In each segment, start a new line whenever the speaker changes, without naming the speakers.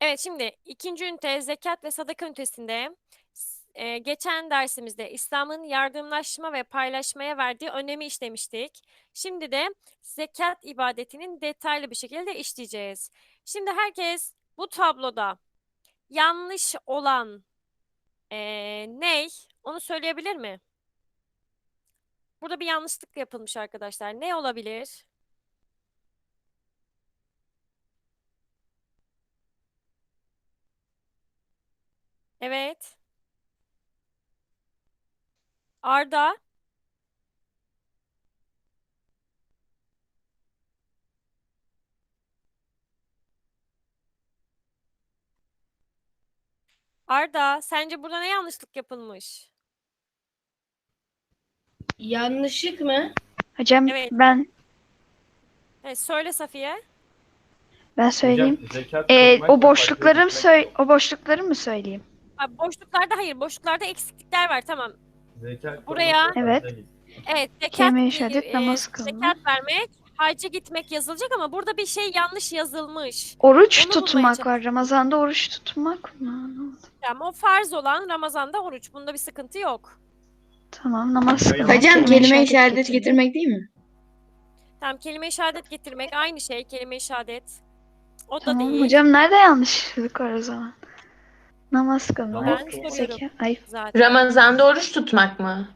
Evet şimdi ikinci ünite zekat ve sadaka ünitesinde e, geçen dersimizde İslam'ın yardımlaşma ve paylaşmaya verdiği önemi işlemiştik. Şimdi de zekat ibadetinin detaylı bir şekilde işleyeceğiz. Şimdi herkes bu tabloda yanlış olan e, ney? Onu söyleyebilir mi? Burada bir yanlışlık yapılmış arkadaşlar. Ne olabilir? Evet. Arda. Arda, sence burada ne yanlışlık yapılmış?
Yanlışlık mı?
Hocam
Evet.
ben
Evet, söyle Safiye.
ben söyleyeyim.
Zekat
Ee,
kılmak
o boşlukları mı
fakir
söyle o boşlukları mı söyleyeyim?
Boşluklarda hayır, boşluklarda eksiklikler var. Tamam.
Zekat
Buraya-
Evet.
Evet, zekat,
Kelime-i şehadet,
e,
namaz kılmak.
zekat vermek, hacca gitmek yazılacak ama burada bir şey yanlış yazılmış.
Oruç
Onu bulmaya
tutmak var. Ramazan'da oruç tutmak mı?
Tamam, o farz olan Ramazan'da oruç. Bunda bir sıkıntı yok.
Tamam namaz kılmak.
Hocam
kelime-i
şehadet
getirmek.
getirmek değil mi?
Tamam, kelime-i şehadet getirmek aynı şey, kelime-i şehadet. O da
Tamam
değil
hocam nerede yanlışlık var o zaman? Namaz kılmak.
Ben soruyorum.
Zekat. Ay
zaten.
Ramazan'da oruç tutmak mı?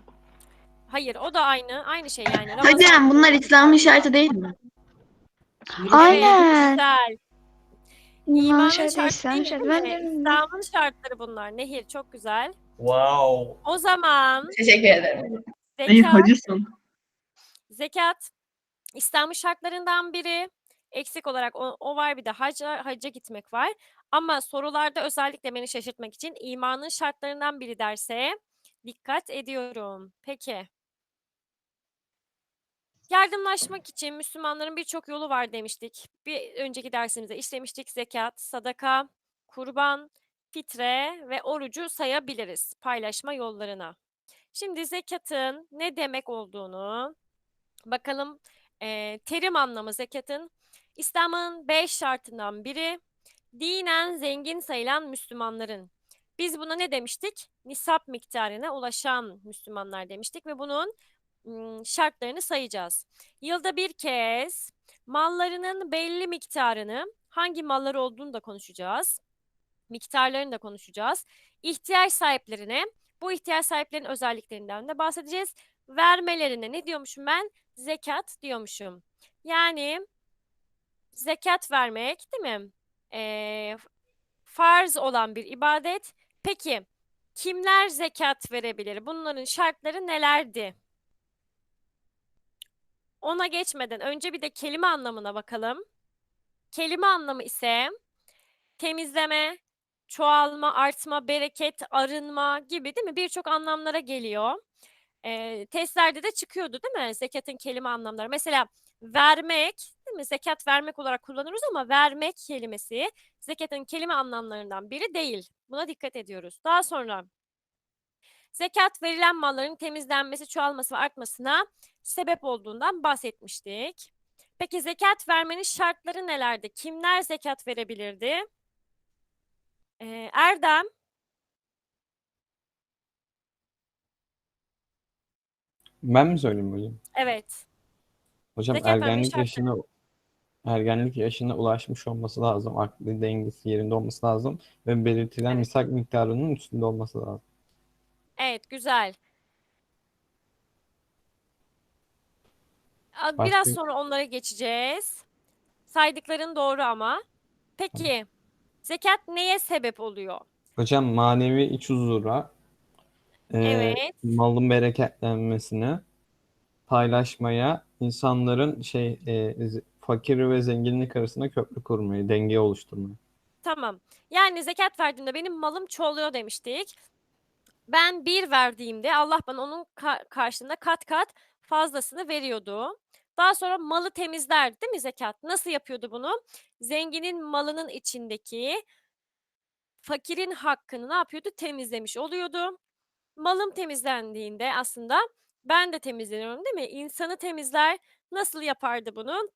Hayır, o da aynı, aynı şey yani.
Hocam
Ramazan-
bunlar İslam'ın şartı değil mi?
Aynen.
Güzel.
iman
İmanın
şartı,
şartı
İslam
değil
şartı.
mi?
Ben de
İslam'ın şartları bunlar. Nehir çok güzel.
Wow.
O zaman
Teşekkür ederim.
zekat,
hacısın.
zekat İslam'ın şartlarından biri. Eksik olarak o, o var bir de hacca, hacca gitmek var. Ama sorularda özellikle beni şaşırtmak için imanın şartlarından biri derse dikkat ediyorum. Peki. Yardımlaşmak için Müslümanların birçok yolu var demiştik. Bir önceki dersimizde işlemiştik. Zekat, sadaka, kurban, fitre ve orucu sayabiliriz paylaşma yollarına. Şimdi zekatın ne demek olduğunu bakalım. Eee, terim anlamı zekatın İslam'ın beş şartından biri dinen zengin sayılan Müslümanların. Biz buna ne demiştik? Nisap miktarına ulaşan Müslümanlar demiştik ve bunun şartlarını sayacağız. Yılda bir kez mallarının belli miktarını, hangi mallar olduğunu da konuşacağız. Miktarlarını da konuşacağız. İhtiyaç sahiplerine, bu ihtiyaç sahiplerinin özelliklerinden de bahsedeceğiz. Vermelerine ne diyormuşum ben? Zekat diyormuşum. Yani zekat vermek değil mi? Ee, farz olan bir ibadet. Peki kimler zekat verebilir? Bunların şartları nelerdi? Ona geçmeden önce bir de kelime anlamına bakalım. Kelime anlamı ise temizleme, çoğalma, artma, bereket, arınma gibi değil mi? Birçok anlamlara geliyor. Ee, testlerde de çıkıyordu değil mi? Zekatın kelime anlamları. Mesela vermek, değil mi? Zekat vermek olarak kullanırız ama vermek kelimesi zekatın kelime anlamlarından biri değil. Buna dikkat ediyoruz. Daha sonra zekat verilen malların temizlenmesi, çoğalması ve artmasına sebep olduğundan bahsetmiştik. Peki zekat vermenin şartları nelerdi? Kimler zekat verebilirdi? Ee, Erdem,
Ben mi söyleyeyim hocam?
evet.
Hocam
vermenin
ergenlik
şartları.
yaşına ergenlik yaşına ulaşmış olması lazım. Aklı dengesi yerinde olması lazım ve belirtilen
Evet.
misak miktarının üstünde olması lazım.
Evet, güzel. A-
Başka-
Biraz sonra onlara geçeceğiz. Saydıkların doğru ama. Peki, zekat neye sebep oluyor?
Hocam manevi iç huzura, e,
Evet.
malın bereketlenmesine, paylaşmaya, insanların şey e, fakir ve zenginlik arasında köprü kurmayı, denge oluşturmayı.
Tamam. Yani zekat verdiğimde benim malım çoğalıyor demiştik. Ben bir verdiğimde Allah bana onun ka- karşılığında kat kat fazlasını veriyordu. Daha sonra malı temizlerdi değil mi zekat? Nasıl yapıyordu bunu? Zenginin malının içindeki fakirin hakkını ne yapıyordu? Temizlemiş oluyordu. Malım temizlendiğinde aslında ben de temizleniyorum değil mi? İnsanı temizler. Nasıl yapardı bunu?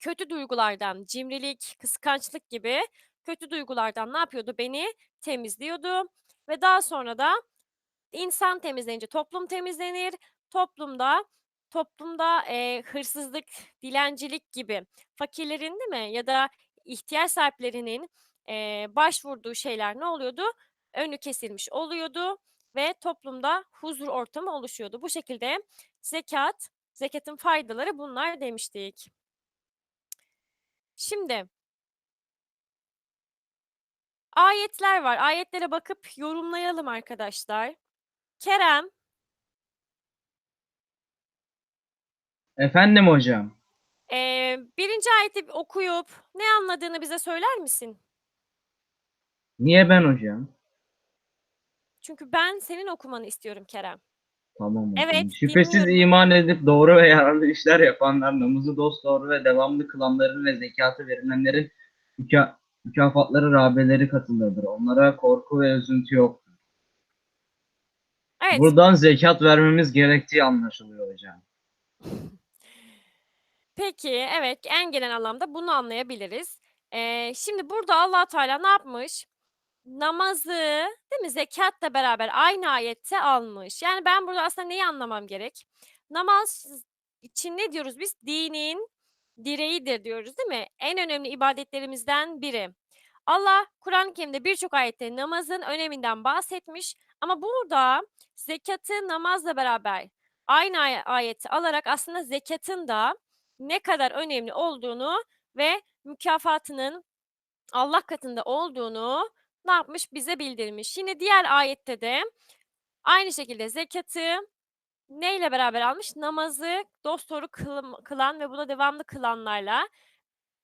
Kötü duygulardan, cimrilik, kıskançlık gibi kötü duygulardan ne yapıyordu? Beni temizliyordu ve daha sonra da insan temizlenince toplum temizlenir. Toplumda toplumda eee, hırsızlık, dilencilik gibi fakirlerin değil mi ya da ihtiyaç sahiplerinin eee, başvurduğu şeyler ne oluyordu? Önü kesilmiş oluyordu ve toplumda huzur ortamı oluşuyordu. Bu şekilde zekat, zekatın faydaları bunlar demiştik. Şimdi ayetler var. Ayetlere bakıp yorumlayalım arkadaşlar. Kerem,
Efendim hocam.
eee, birinci ayeti okuyup ne anladığını bize söyler misin?
Niye ben hocam?
Çünkü ben senin okumanı istiyorum Kerem.
Tamam.
Evet,
Şüphesiz
dinliyorum.
iman edip doğru ve yararlı işler yapanlar, namazı dosdoğru ve devamlı kılanların ve zekatı verilenlerin müka- mükafatları Rabbeleri katındadır. Onlara korku ve üzüntü yok.
Evet,
Buradan zekat vermemiz gerektiği anlaşılıyor hocam.
peki evet en genel anlamda bunu anlayabiliriz. Eee, şimdi burada Allah Teala ne yapmış? Namazı, değil mi? Zekatla beraber aynı ayette almış. Yani ben burada aslında neyi anlamam gerek? Namaz için ne diyoruz biz? Dinin direğidir diyoruz, değil mi? En önemli ibadetlerimizden biri. Allah Kur'an-ı Kerim'de birçok ayette namazın öneminden bahsetmiş ama burada zekatı namazla beraber aynı ay- ayeti alarak aslında zekatın da ne kadar önemli olduğunu ve mükafatının Allah katında olduğunu ne yapmış? Bize bildirmiş. Yine diğer ayette de aynı şekilde zekatı neyle beraber almış? Namazı dosdoğru kılan ve buna devamlı kılanlarla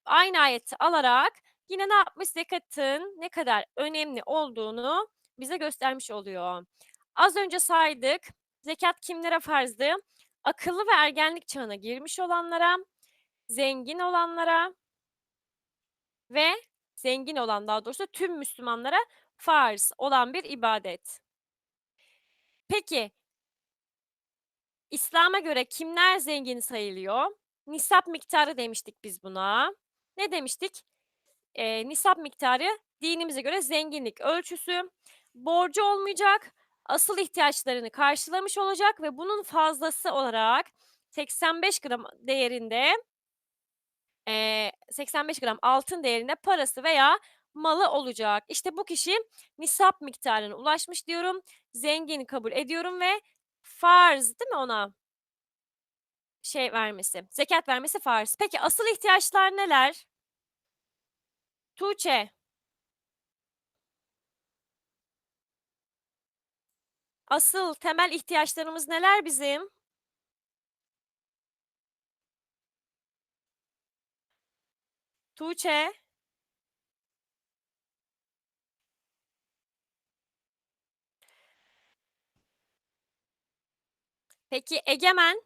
aynı ayeti alarak yine ne yapmış? Zekatın ne kadar önemli olduğunu bize göstermiş oluyor. Az önce saydık. Zekat kimlere farzdı? Akıllı ve ergenlik çağına girmiş olanlara, zengin olanlara ve zengin olan daha doğrusu tüm Müslümanlara farz olan bir ibadet. Peki İslam'a göre kimler zengin sayılıyor? Nisap miktarı demiştik biz buna. Ne demiştik? Eee, nisap miktarı dinimize göre zenginlik ölçüsü. Borcu olmayacak, asıl ihtiyaçlarını karşılamış olacak ve bunun fazlası olarak 85 gram değerinde eee, 85 gram altın değerinde parası veya malı olacak. İşte bu kişi nisap miktarına ulaşmış diyorum. Zengin kabul ediyorum ve farz değil mi ona? Şey vermesi, zekat vermesi farz. Peki asıl ihtiyaçlar neler? Tuğçe. Asıl temel ihtiyaçlarımız neler bizim? Tuğçe. Peki Egemen.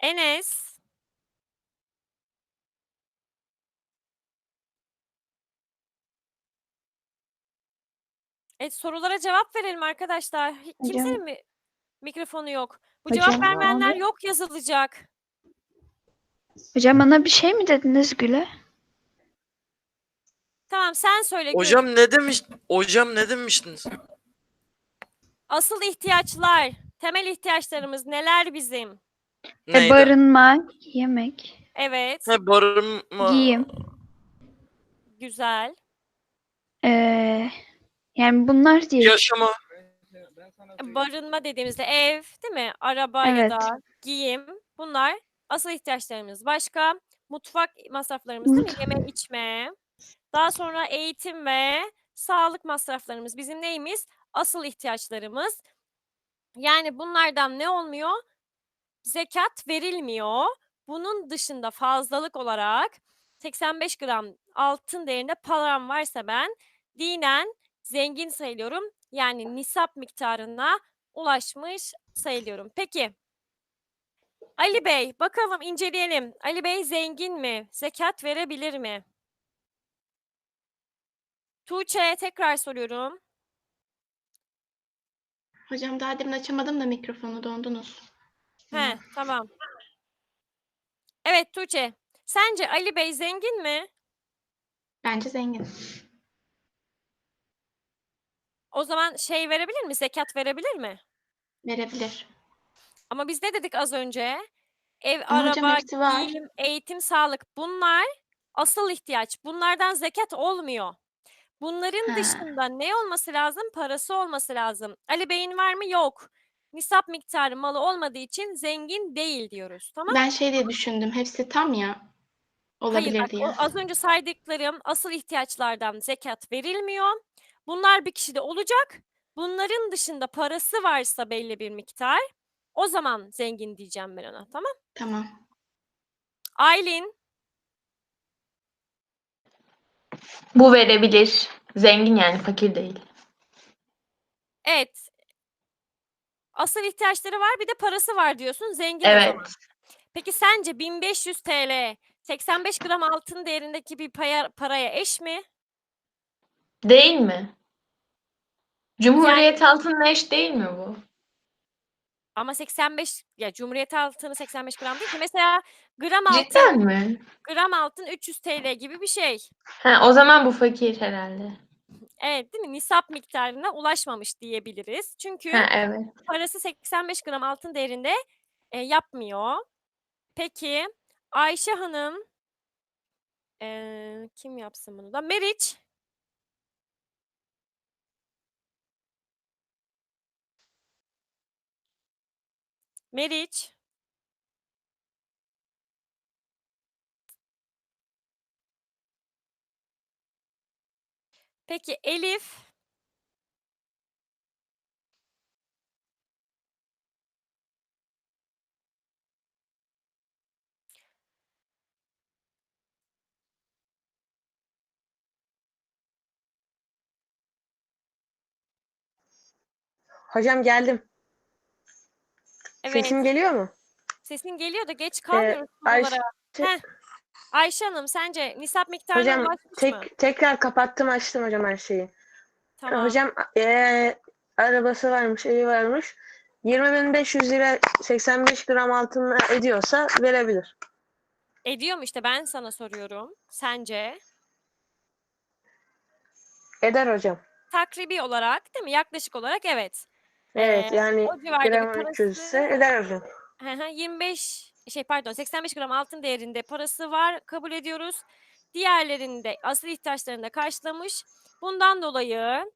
Enes. Evet sorulara cevap verelim arkadaşlar. Hi-
Hocam-
Kimsenin mi mikrofonu yok? Bu
Hocam,
cevap vermeyenler
abi.
yok yazılacak.
Hocam bana bir şey mi dediniz Güle?
Tamam sen söyle Gül.
Hocam ne demiş? Hocam ne demiştiniz?
Asıl ihtiyaçlar, temel ihtiyaçlarımız neler bizim?
E,
Neydi?
barınma, yemek,
Evet,
He barınma.
giyim.
güzel.
Ee, yani bunlar diye.
Yaşama.
Barınma dediğimizde ev, değil mi? Araba ya
Evet.
da giyim. Bunlar asıl ihtiyaçlarımız. Başka mutfak masraflarımız değil mi? Yeme içme. Daha sonra eğitim ve sağlık masraflarımız bizim neyimiz? Asıl ihtiyaçlarımız. Yani bunlardan ne olmuyor? Zekat verilmiyor. Bunun dışında fazlalık olarak 85 gram altın değerinde param varsa ben dinen zengin sayılıyorum. Yani nisap miktarına ulaşmış sayılıyorum. Peki. Ali Bey, bakalım inceleyelim. Ali Bey zengin mi? Zekat verebilir mi? Tuğçe tekrar soruyorum.
Hocam daha demin açamadım da mikrofonu dondunuz.
He, tamam. Evet Tuğçe. Sence Ali Bey zengin mi?
Bence zengin.
O zaman şey verebilir mi? Zekat verebilir mi?
Verebilir.
Ama biz ne dedik az önce? Ev,
Ama hocam
araba,
hepsi var.
giyim, eğitim, sağlık bunlar asıl ihtiyaç. Bunlardan zekat olmuyor. Bunların
Ha.
dışında ne olması lazım? Parası olması lazım. Ali Bey'in var mı? Yok. Nisap miktarı malı olmadığı için zengin değil diyoruz. Tamam?
Ben şey diye düşündüm. Hepsi tam ya. Olabilir
Hayır bak
diye.
az önce saydıklarım asıl ihtiyaçlardan zekat verilmiyor. Bunlar bir kişide olacak. Bunların dışında parası varsa belli bir miktar o zaman zengin diyeceğim ben ona. Tamam?
Tamam.
Aylin
Bu verebilir. Zengin yani fakir değil.
evet. Asıl ihtiyaçları var bir de parası var diyorsun. Zengin o
Evet.
zaman. Peki sence 1500 TL 85 gram altın değerindeki bir paya- paraya eş mi?
Değil mi? Cumhuriyet altınla eş değil mi bu?
Ama 85 ya Cumhuriyet altını 85 gram değil ki. Mesela gram altın
Cidden mi?
gram altın 300 TL gibi bir şey.
Ha, o zaman bu fakir herhalde.
Evet değil mi? Nisap miktarına ulaşmamış diyebiliriz. Çünkü
Ha, evet.
parası 85 gram altın değerinde e, yapmıyor. Peki Ayşe Hanım e, kim yapsın bunu da? Meriç. Meriç. Peki Elif.
Hocam geldim.
Evet.
Sesim geliyor mu?
Sesin geliyor da geç kalmıyoruz
Ayşe-
sorulara. Heh. Ayşe Hanım sence nisap miktarına
Hocam
ulaşmış
tek
mı?
tekrar kapattım açtım hocam her şeyi.
Tamam.
Hocam eee, arabası varmış, evi varmış. 20.500 lira 85 gram altın ediyorsa verebilir.
Ediyor mu işte ben sana soruyorum. Sence?
Eder hocam.
Takribi olarak değil mi? Yaklaşık olarak evet.
Evet
Ee,
yani
o civarda bir
gram 300 ise
parası-
eder hocam.
Hı hı, 25 şey pardon 85 gram altın değerinde parası var kabul ediyoruz. Diğerlerinde asıl ihtiyaçlarını da karşılamış. Bundan dolayı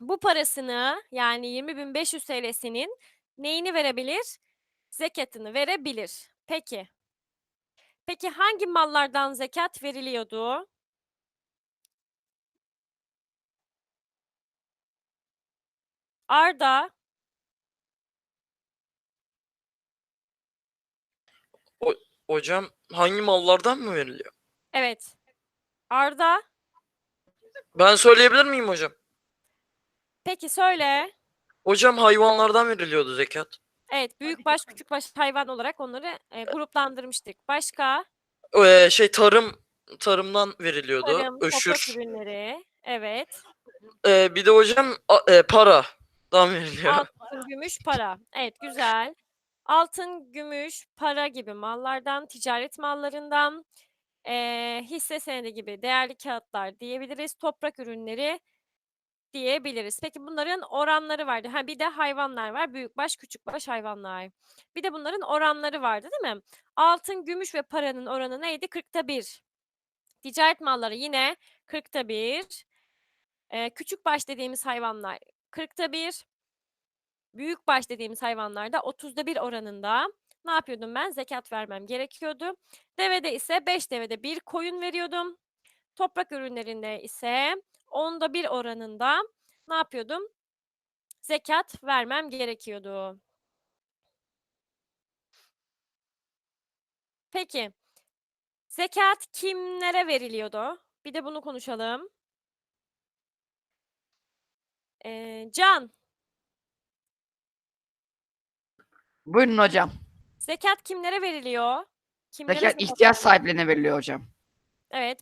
bu parasını yani 20.500 TL'sinin neyini verebilir? Zekatını verebilir. Peki. Peki hangi mallardan zekat veriliyordu? Arda,
Hocam hangi mallardan mı veriliyor?
evet. Arda,
Ben söyleyebilir miyim hocam?
peki söyle.
Hocam hayvanlardan veriliyordu zekat.
Evet, büyükbaş, küçükbaş hayvan olarak onları e, gruplandırmıştık. Başka?
Ee, şey tarım tarımdan veriliyordu.
Tarım, toprak
Öşür.
ürünleri. Evet.
Ee, bir de hocam a- e, paradan veriliyor.
Altın, gümüş, para. Evet, güzel. Altın, gümüş, para gibi mallardan, ticaret mallarından, eee, hisse senedi gibi değerli kağıtlar diyebiliriz. Toprak ürünleri diyebiliriz. Peki bunların oranları vardı. Ha bir de hayvanlar var. Büyükbaş, küçükbaş hayvanlar. Bir de bunların oranları vardı, değil mi? Altın, gümüş ve paranın oranı neydi? 40'ta 1. Ticaret malları yine 40'ta 1. Eee, küçükbaş dediğimiz hayvanlar 40'ta 1. Büyükbaş dediğimiz hayvanlarda 30'da 1 oranında ne yapıyordum ben? Zekat vermem gerekiyordu. Devede ise 5 devede 1 koyun veriyordum. Toprak ürünlerinde ise 10'da 1 oranında ne yapıyordum? Zekat vermem gerekiyordu. Peki. Zekat kimlere veriliyordu? Bir de bunu konuşalım. Ee, Can,
Buyurun hocam.
zekat kimlere veriliyor? Kimlere
Zekat ihtiyaç
veriliyor?
sahiplerine veriliyor hocam.
Evet.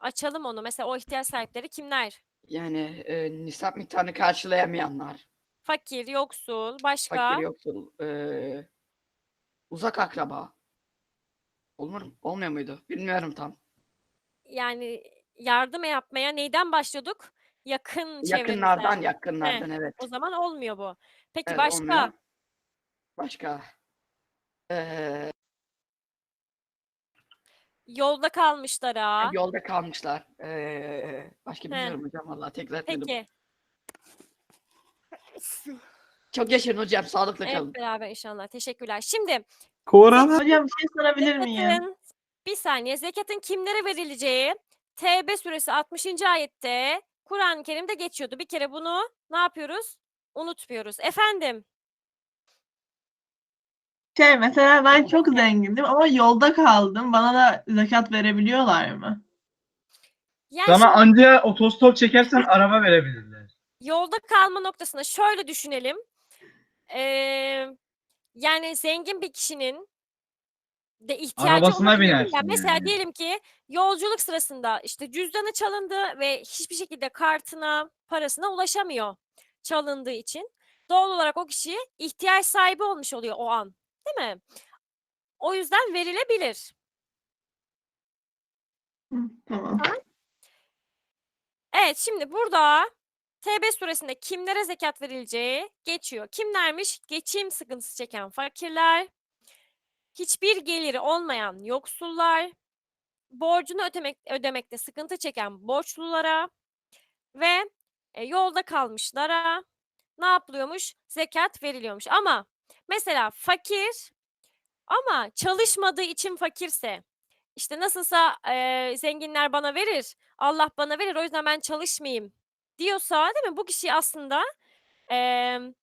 Açalım onu. Mesela o ihtiyaç sahipleri kimler?
Yani e, nisap miktarını karşılayamayanlar.
Fakir, yoksul, başka?
Fakir yoksul. eee, uzak akraba. Olur mu? Olmuyor muydu? Bilmiyorum tam.
Yani yardım yapmaya neyden başlıyorduk? Yakın
Yakınlardan,
çevremizden.
yakınlardan
Heh,
evet.
O zaman olmuyor bu. Peki
Evet,
başka?
olmuyor. Başka. Eee,
Yolda kalmışlara.
yolda kalmışlar. Eee, başka
He.
bilmiyorum hocam vallahi tekrar etmedim.
Peki.
Çok yaşayın hocam. Sağlıkla
Hep
kalın.
beraber inşallah. Teşekkürler. Şimdi
Korona.
Hocam bir şey sorabilir miyim?
zekatın bir saniye zekatın kimlere verileceği Tevbe suresi 60. ayette Kur'an-ı Kerim'de geçiyordu. Bir kere bunu ne yapıyoruz? Unutmuyoruz. Efendim.
Şey mesela ben çok zengindim ama yolda kaldım. Bana da zekat verebiliyorlar mı?
Yani
Sana
şimdi
anca otostop çekersen araba verebilirler.
yolda kalma noktasında şöyle düşünelim. Ee, yani zengin bir kişinin de ihtiyacı
Arabasına
olabilir.
binersin
Yani mesela
yani.
diyelim ki yolculuk sırasında işte cüzdanı çalındı ve hiçbir şekilde kartına, parasına ulaşamıyor çalındığı için. Doğal olarak o kişi ihtiyaç sahibi olmuş oluyor o an. Değil mi? O yüzden verilebilir.
Tamam.
Evet şimdi burada Tevbe suresinde kimlere zekat verileceği geçiyor. Kimlermiş? Geçim sıkıntısı çeken fakirler, hiçbir geliri olmayan yoksullar, borcunu ödemek, ödemekte sıkıntı çeken borçlulara ve e, yolda kalmışlara ne yapılıyormuş? Zekat veriliyormuş. Ama mesela fakir ama çalışmadığı için fakirse işte nasılsa e, zenginler bana verir, Allah bana verir o yüzden ben çalışmayayım diyorsa değil mi? Bu kişi aslında em,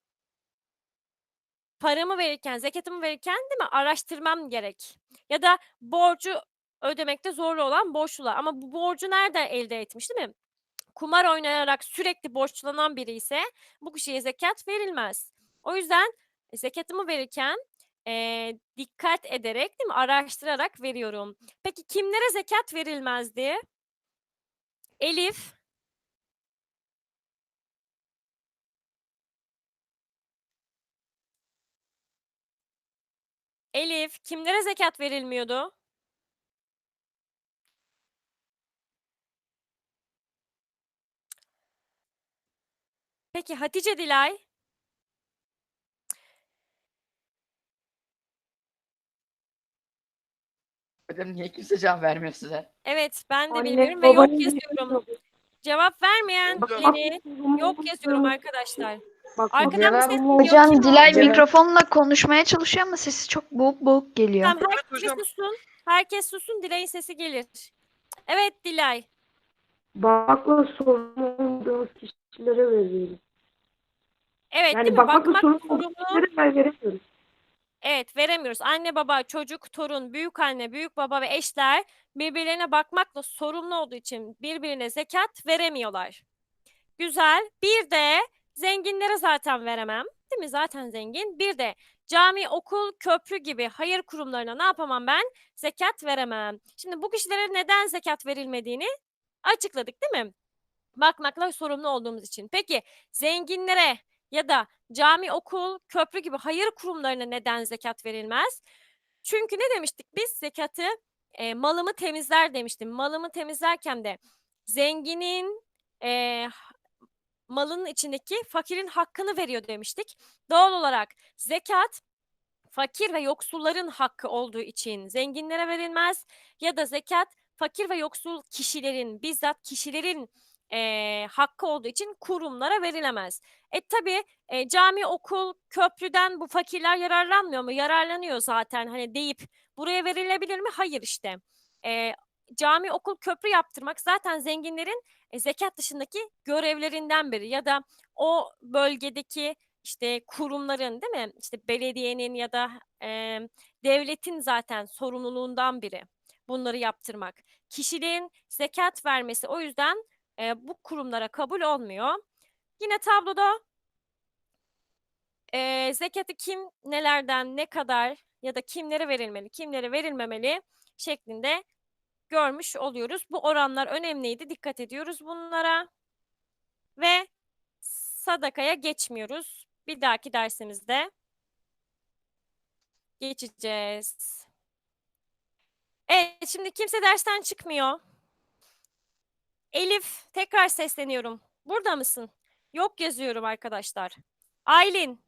paramı verirken, zekatımı verirken değil mi? Araştırmam gerek. Ya da borcu ödemekte zorlu olan borçlular. Ama bu borcu nereden elde etmiş değil mi? Kumar oynayarak sürekli borçlanan biri ise bu kişiye zekat verilmez. O yüzden zekatımı verirken eee, dikkat ederek değil mi? Araştırarak veriyorum. Peki kimlere zekat verilmezdi? Elif. Elif, kimlere zekat verilmiyordu? Peki Hatice Dilay?
Hocam niye kimse cevap vermiyor size?
Evet, ben de
Anne,
bilmiyorum ve yok
babanın
yazıyorum. Cevap vermeyen
Hocam.
biri yok yazıyorum arkadaşlar.
Bak,
Arkadan bir ses.
Hocam? Dilay mikrofonla konuşmaya çalışıyor ama sesi çok boğuk boğuk geliyor.
Tamam, herkes
hocam.
susun. Herkes susun, Dilay'ın sesi gelir. Evet Dilay.
bakmakla sorumlu olduğumuz kişilere veriyoruz.
Evet
Yani
değil mi?
bakmakla
Bakmak
sorumlu olduğumuz
sorumlu.
kişilere veremiyoruz.
Evet veremiyoruz. Anne baba, çocuk, torun, büyük anne, büyük baba ve eşler birbirlerine bakmakla sorumlu olduğu için birbirine zekat veremiyorlar. Güzel. Bir de zenginlere zaten veremem. Değil mi? Zaten zengin. Bir de cami, okul, köprü gibi hayır kurumlarına ne yapamam ben? Zekat veremem. Şimdi bu kişilere neden zekat verilmediğini açıkladık değil mi? Bakmakla sorumlu olduğumuz için. Peki zenginlere ya da cami, okul, köprü gibi hayır kurumlarına neden zekat verilmez? Çünkü ne demiştik biz? Zekatı e, malımı temizler demiştim. Malımı temizlerken de zenginin e, malının içindeki fakirin hakkını veriyor demiştik. Doğal olarak zekat fakir ve yoksulların hakkı olduğu için zenginlere verilmez ya da zekat fakir ve yoksul kişilerin bizzat kişilerin eee, hakkı olduğu için kurumlara verilemez. E tabi cami, okul, köprüden bu fakirler yararlanmıyor mu? Yararlanıyor zaten hani deyip buraya verilebilir mi? Hayır işte. Eee, cami, okul, köprü yaptırmak zaten zenginlerin e, zekat dışındaki görevlerinden biri ya da o bölgedeki işte kurumların değil mi? İşte belediyenin ya da eee, devletin zaten sorumluluğundan biri bunları yaptırmak. Kişiliğin zekat vermesi o yüzden eee, bu kurumlara kabul olmuyor. Yine tabloda eee zekatı kim nelerden ne kadar ya da kimlere verilmeli, kimlere verilmemeli şeklinde görmüş oluyoruz. Bu oranlar önemliydi. Dikkat ediyoruz bunlara. Ve sadakaya geçmiyoruz. bir dahaki dersimizde geçeceğiz. Evet, şimdi kimse dersten çıkmıyor. Elif, tekrar sesleniyorum. Burada mısın? Yok yazıyorum arkadaşlar. Aylin,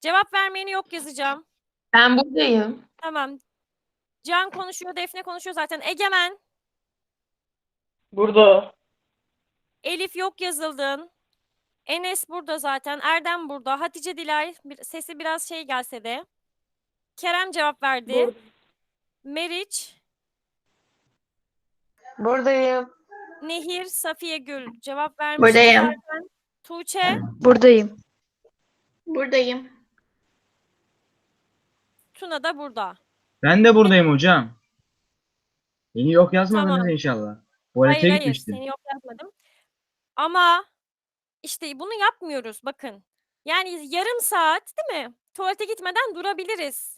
cevap vermeyeni yok yazacağım.
Ben buradayım.
Tamam. Can konuşuyor, Defne konuşuyor zaten. Egemen,
Burada.
Elif yok yazıldın. Enes burada zaten. Erdem burada. Hatice Dilay bir- sesi biraz şey gelse de. Kerem cevap verdi.
Burada.
Meriç,
Buradayım.
Nehir, Safiye Gül cevap vermiş
Buradayım.
Tuğçe,
Buradayım.
Buradayım.
Tuna da burada.
Ben de buradayım hocam. Beni yok yazmadınız
Tamam.
inşallah. Tuvalete
Hayır hayır
gitmiştim.
seni yok yazmadım. Ama işte bunu yapmıyoruz bakın. Yani yarım saat değil mi? Tuvalete gitmeden durabiliriz.